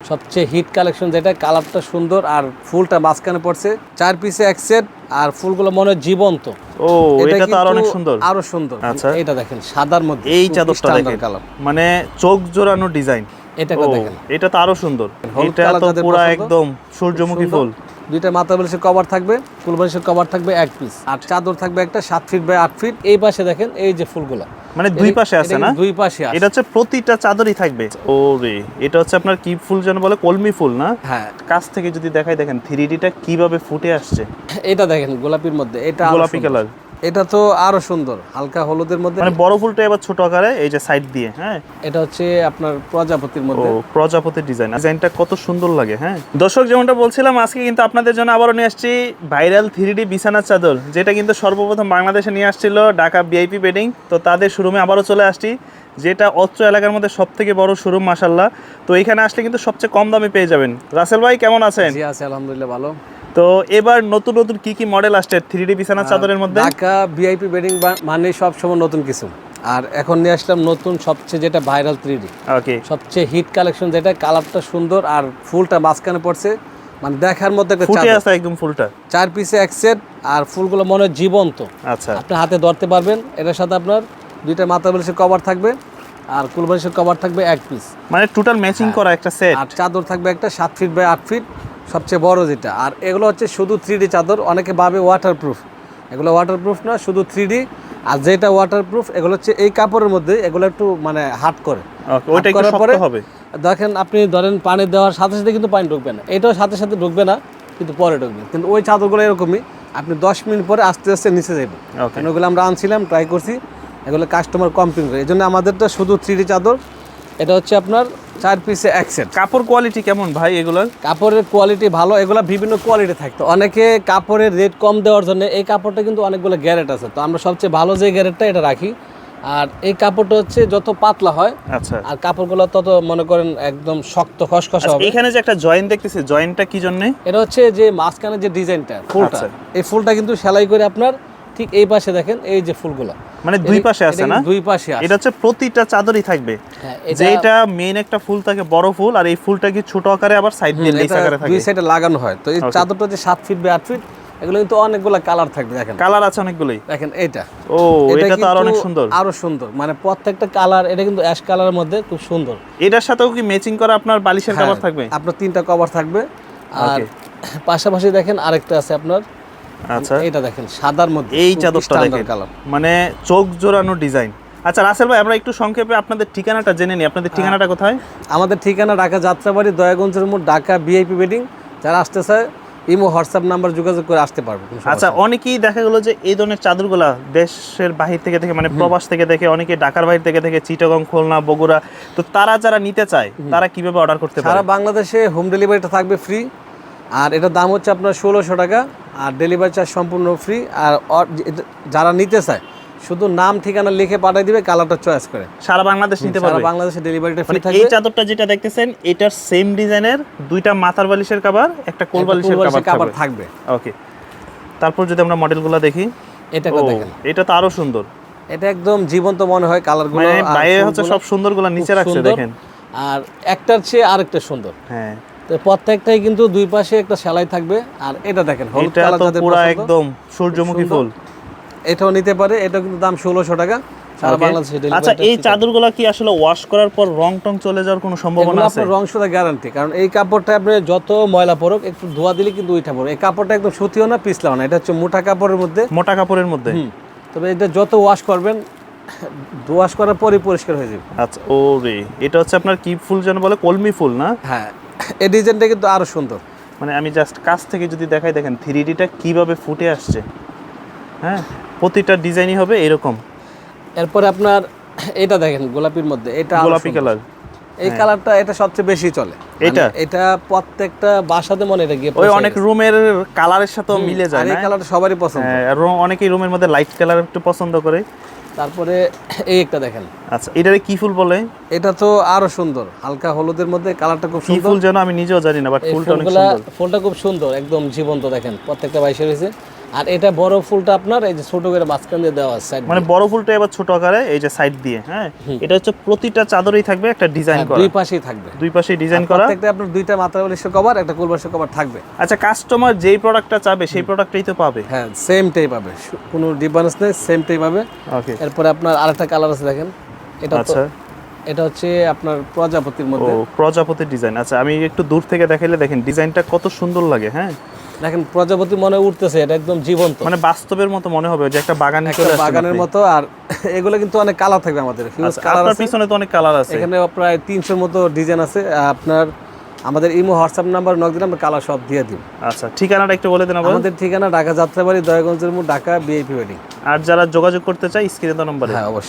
সবচেয়ে hit collection যেটা কালারটা সুন্দর আর ফুলটা মাঝখানে পড়ছে। চার পিসে এক সেট আর ফুলগুলো মনে হয় জীবন্ত। ও এটা তো আরও অনেক সুন্দর। আরও সুন্দর। আচ্ছা। এটা দেখেন সাদার মধ্যে এই চাদরটা দেখেন। কালার মানে চোখ জোড়ানো ডিজাইন এটা দেখেন। এটা তো আরও সুন্দর। এটা তো পুরো একদম সূর্যমুখী ফুল। দুইটা মাথা বালিশের কভার থাকবে ফুল বালিশের কভার থাকবে এক পিস আর চাদর থাকবে একটা সাত ফিট বাই আট ফিট এই পাশে দেখেন এই যে ফুলগুলা। মানে দুই পাশে আছে না? দুই পাশে আছে। এটা হচ্ছে প্রতিটা চাদরই থাকবে। ও রে এটা হচ্ছে আপনার কি ফুল যেন বলে? কলমি ফুল না? হ্যাঁ। কাছ থেকে যদি দেখাই দেখেন থ্রি টা কীভাবে ফুটে আসছে? এটা দেখেন গোলাপির মধ্যে। এটা গোলাপি কালার। এটা তো আরও সুন্দর হালকা হলুদের মধ্যে। মানে বড় ফুলটা এবার ছোট আকারে এই যে সাইড দিয়ে হ্যাঁ? এটা হচ্ছে আপনার প্রজাপতির মধ্যে। প্রজাপতির ডিজাইন ডিজাইনটা কত সুন্দর লাগে হ্যাঁ? দর্শক যেমনটা বলছিলাম আজকে কিন্তু আপনাদের জন্য আবারও নিয়ে আসছি ভাইরাল থ্রি ডি বিছানার চাদর যেটা কিন্তু সর্বপ্রথম বাংলাদেশে নিয়ে আসছিল ঢাকা ভিআইপি বেডিং তো তাদের শোরুমে আবারও চলে আসছি যেটা অত্র এলাকার মধ্যে সব থেকে বড় শোরুম মাসাল্লাহ তো এখানে আসলে কিন্তু সবচেয়ে কম দামে পেয়ে যাবেন। রাসেল ভাই কেমন আছেন? জি আছে আলহামদুলিল্লাহ ভালো। তো এবার নতুন নতুন কি কি মডেল আসছে? থ্রি ডি বিছানা চাদরের মধ্যে? ঢাকা ভিআইপি বেডিং মানে সব সময় নতুন কিছু। আর এখন নিয়ে আসলাম নতুন সবচেয়ে যেটা ভাইরাল থ্রি ডি ওকে সবচেয়ে হিট কালেকশন যেটা কালারটা সুন্দর আর ফুলটা মাঝখানে পড়ছে। মানে দেখার মধ্যে একটা ফুটে আছে একদম ফুলটা? চার পিসে এক সেট আর ফুলগুলো মনে হয় জীবন্ত। আচ্ছা। আপনি হাতে ধরতে পারবেন এটার সাথে আপনার দুইটা মাথা বালিশের কভার থাকবে আর কুল বালিশের কভার থাকবে এক পিস মানে টোটাল ম্যাচিং করা একটা সেট আর চাদর থাকবে একটা সাত ফিট বাই আট ফিট সবচেয়ে বড় যেটা। আর এগুলো হচ্ছে শুধু থ্রি চাদর অনেকে ভাবে ওয়াটারপ্রুফ এগুলো ওয়াটারপ্রুফ না শুধু থ্রি আর যেটা ওয়াটারপ্রুফ এগুলো হচ্ছে এই কাপড়ের মধ্যে এগুলো একটু মানে হাট করে। ওইটা করার পরে হবে। দেখেন আপনি ধরেন পানি দেওয়ার সাথে সাথে কিন্তু পানি ঢুকবে না। এটাও সাথে সাথে ঢুকবে না কিন্তু পরে ঢুকবে। কিন্তু ওই চাদরগুলো এরকমই আপনি দশ মিনিট পরে আস্তে আস্তে নিচে যাবে ওকে কারণ ওগুলো আমরা আনছিলাম ট্রাই করছি এগুলো কাস্টমার কমপ্লেন করে। এই জন্য আমাদেরটা শুধু থ্রি চাদর। এটা হচ্ছে আপনার চার পিসে এক সেট কাপড় কোয়ালিটি কেমন ভাই এগুলোর? কাপড়ের কোয়ালিটি ভালো এগুলো বিভিন্ন কোয়ালিটি থাকতো। অনেকে কাপড়ের রেট কম দেওয়ার জন্য এই কাপড়টা কিন্তু অনেকগুলো গ্যারেট আছে। তো আমরা সবচেয়ে ভালো যে গ্যারেটটা এটা রাখি। আর এই কাপড়টা হচ্ছে যত পাতলা হয় আচ্ছা। আর কাপড়গুলো তত মনে করেন একদম শক্ত খসখসে আচ্ছা, হবে। এখানে যে একটা জয়েন্ট দেখতেছি জয়েন্টটা কি জন্য? এটা হচ্ছে যে মাঝখানে যে ডিজাইনটা ফুলটা। আচ্ছা। এই ফুলটা কিন্তু সেলাই করে আপনার ঠিক এই পাশে দেখেন এই যে ফুলগুলো। মানে দুই পাশে আছে না? দুই পাশে আছে? এটা হচ্ছে প্রতিটা চাদরই থাকবে। হ্যাঁ, এটা- যেটা মেইন একটা ফুল থাকে বড় ফুল আর এই ফুলটা কি ছোট আকারে আবার সাইড দিয়ে লেস আকারে থাকে? দুই সাইডে লাগানো হয়। তো এই চাদরটা যে সাত ফিট বাই আট ফিট এগুলো কিন্তু অনেকগুলো কালার থাকবে দেখেন। কালার আছে অনেকগুলোই। দেখেন এইটা। ও এটা তো আরও অনেক সুন্দর। আরও সুন্দর। মানে প্রত্যেকটা কালার এটা কিন্তু অ্যাশ কালারের মধ্যে খুব সুন্দর। এটার সাথেও কি ম্যাচিং করা আপনার বালিশের হ্যাঁ, কভার থাকবে? আপনার তিনটা কভার থাকবে। আর পাশাপাশি দেখেন আরেকটা আছে আপনার আচ্ছা। এটা দেখেন সাদার মধ্যে এই চাদরটা দেখেন। মানে চোখ জোড়ানো ডিজাইন আচ্ছা রাসেল ভাই আমরা একটু সংক্ষেপে আপনাদের ঠিকানাটা জেনে নিই। আপনাদের ঠিকানাটা কোথায়? আমাদের ঠিকানা ঢাকা যাত্রাবাড়ি দয়াগঞ্জের মোড় ঢাকা বিআইপি বেডিং যারা আসতে চায় ইমো হোয়াটসঅ্যাপ নাম্বার যোগাযোগ করে আসতে পারবে আচ্ছা অনেকেই দেখা গেলো যে এই ধরনের চাদরগুলা দেশের বাহির থেকে থেকে মানে প্রবাস থেকে দেখে অনেকে ঢাকার বাহির থেকে থেকে চিটাগং খুলনা বগুড়া। তো তারা যারা নিতে চায় তারা কীভাবে অর্ডার করতে সারা পারে? বাংলাদেশে হোম ডেলিভারিটা থাকবে ফ্রি আর এটার দাম হচ্ছে আপনার ষোলোশো টাকা। আর ডেলিভারি চার্জ সম্পূর্ণ ফ্রি আর যারা নিতে চায় শুধু নাম ঠিকানা লিখে পাঠিয়ে দিবে কালারটা চয়েস করে। সারা বাংলাদেশ নিতে সারা পারবে? বাংলাদেশে ডেলিভারিটা ফ্রি মানে থাকবে। এই চাদরটা যেটা দেখতেছেন এটার সেম ডিজাইনের দুইটা মাথার বালিশের কভার একটা কোল বালিশের কভার থাকবে। ওকে তারপর যদি আমরা মডেলগুলো দেখি এটাকে ও দেখেন। এটা তো আরও সুন্দর। এটা একদম জীবন্ত মনে হয় কালারগুলো মানে বাইরে হচ্ছে সব সুন্দরগুলো নিচে রাখছে দেখেন। আর একটার চেয়ে আরেকটা সুন্দর। হ্যাঁ। তো প্রত্যেকটাই কিন্তু দুই পাশে একটা সেলাই থাকবে। আর এটা দেখেন হলুদ কালার পুরো একদম সূর্যমুখী ফুল। এটাও নিতে পারে এটা কিন্তু দাম ষোলোশো টাকা। সারা. বাংলাদেশে আচ্ছা এই চাদরগুলো কি আসলে ওয়াশ করার পর রং টং চলে যাওয়ার কোনো সম্ভাবনা আছে? আপনার রং সুতা গ্যারান্টি কারণ এই কাপড়টা আপনি যত ময়লা পড়ুক একটু ধোয়া দিলে কিন্তু উঠা পড়ে এই কাপড়টা একদম সুতিও না পিছলাও না। এটা হচ্ছে মোটা কাপড়ের মধ্যে। মোটা কাপড়ের মধ্যে? তবে এটা যত ওয়াশ করবেন ওয়াশ করার পরই পরিষ্কার হয়ে যাবে। আচ্ছা ও রে এটা হচ্ছে আপনার কি ফুল যেন বলে? কলমি ফুল না? হ্যাঁ। এই ডিজাইনটা কিন্তু আরও সুন্দর। মানে আমি জাস্ট কাছ থেকে যদি দেখাই দেখেন থ্রি ডিটা কীভাবে ফুটে আসছে। হ্যাঁ? প্রতিটা ডিজাইনই হবে এরকম। এরপরে আপনার এটা দেখেন গোলাপির মধ্যে এটা গোলাপি কালার। এই কালারটা এটা সবচেয়ে বেশি চলে। মানে এটা? এটা প্রত্যেকটা বাসাতে মনে এটা গিয়ে ওই অনেক রুমের কালারের সাথে মিলে যায় এই কালারটা সবারই পছন্দ। হ্যাঁ, অনেকেই রুমের মধ্যে লাইট কালার একটু পছন্দ করে। তারপরে এই একটা দেখেন। আচ্ছা এটারে কি ফুল বলে? এটা তো আরও সুন্দর হালকা হলুদের মধ্যে কালারটা খুব সুন্দর। ফুল যেন আমি নিজেও জানি না বাট ফুলটা অনেক সুন্দর। ফুলটা খুব সুন্দর একদম জীবন্ত দেখেন প্রত্যেকটা বাইশে রয়েছে আর এটা বড় ফুলটা আপনার এই যে ছোট করে মাঝখান দিয়ে দেওয়া আছে মানে বড় ফুলটা এবার ছোট আকারে এই যে সাইড দিয়ে হ্যাঁ? এটা হচ্ছে প্রতিটা চাদরেই থাকবে একটা ডিজাইন করা। হ্যাঁ, দুই পাশেই থাকবে। দুই পাশে ডিজাইন করা। প্রত্যেকটা আপনার দুইটা মাথা বালিশের কভার একটা কোল বালিশের কভার থাকবে। আচ্ছা কাস্টমার যেই প্রোডাক্টটা চাবে সেই প্রোডাক্টটাই তো পাবে। হ্যাঁ সেমটাই পাবে। কোনো ডিফারেন্স নেই সেমটাই পাবে। ওকে এরপরে আপনার আরেকটা কালার আছে দেখেন। এটা আচ্ছা। এটা হচ্ছে আপনার প্রজাপতির ও মধ্যে প্রজাপতির ডিজাইন আচ্ছা আমি একটু দূর থেকে দেখাইলে দেখেন ডিজাইনটা কত সুন্দর লাগে হ্যাঁ? দেখেন প্রজাপতি মনে উঠতেছে এটা একদম জীবন্ত। মানে বাস্তবের মতো মনে হবে যে একটা বাগান চলে বাগানের মতো আর এগুলো কিন্তু অনেক কালার থাকবে আমাদের আচ্ছা, কালার আছে। পিছনে তো অনেক কালার আছে। এখানে প্রায় তিনশোর মতো ডিজাইন আছে আপনার আমাদের ইমো হোয়াটসঅ্যাপ নাম্বার নক দিলে আমরা কালার সব দিয়ে দিব আচ্ছা ঠিকানাটা একটু বলে দিন আমাদের ঠিকানা ঢাকা যাত্রাবাড়ি দয়াগঞ্জের মোড় ঢাকা বিআইপি ওয়েডিং আর যারা যোগাযোগ করতে চায় স্ক্রিনে তো নম্বরে। হ্যাঁ অবশ্যই।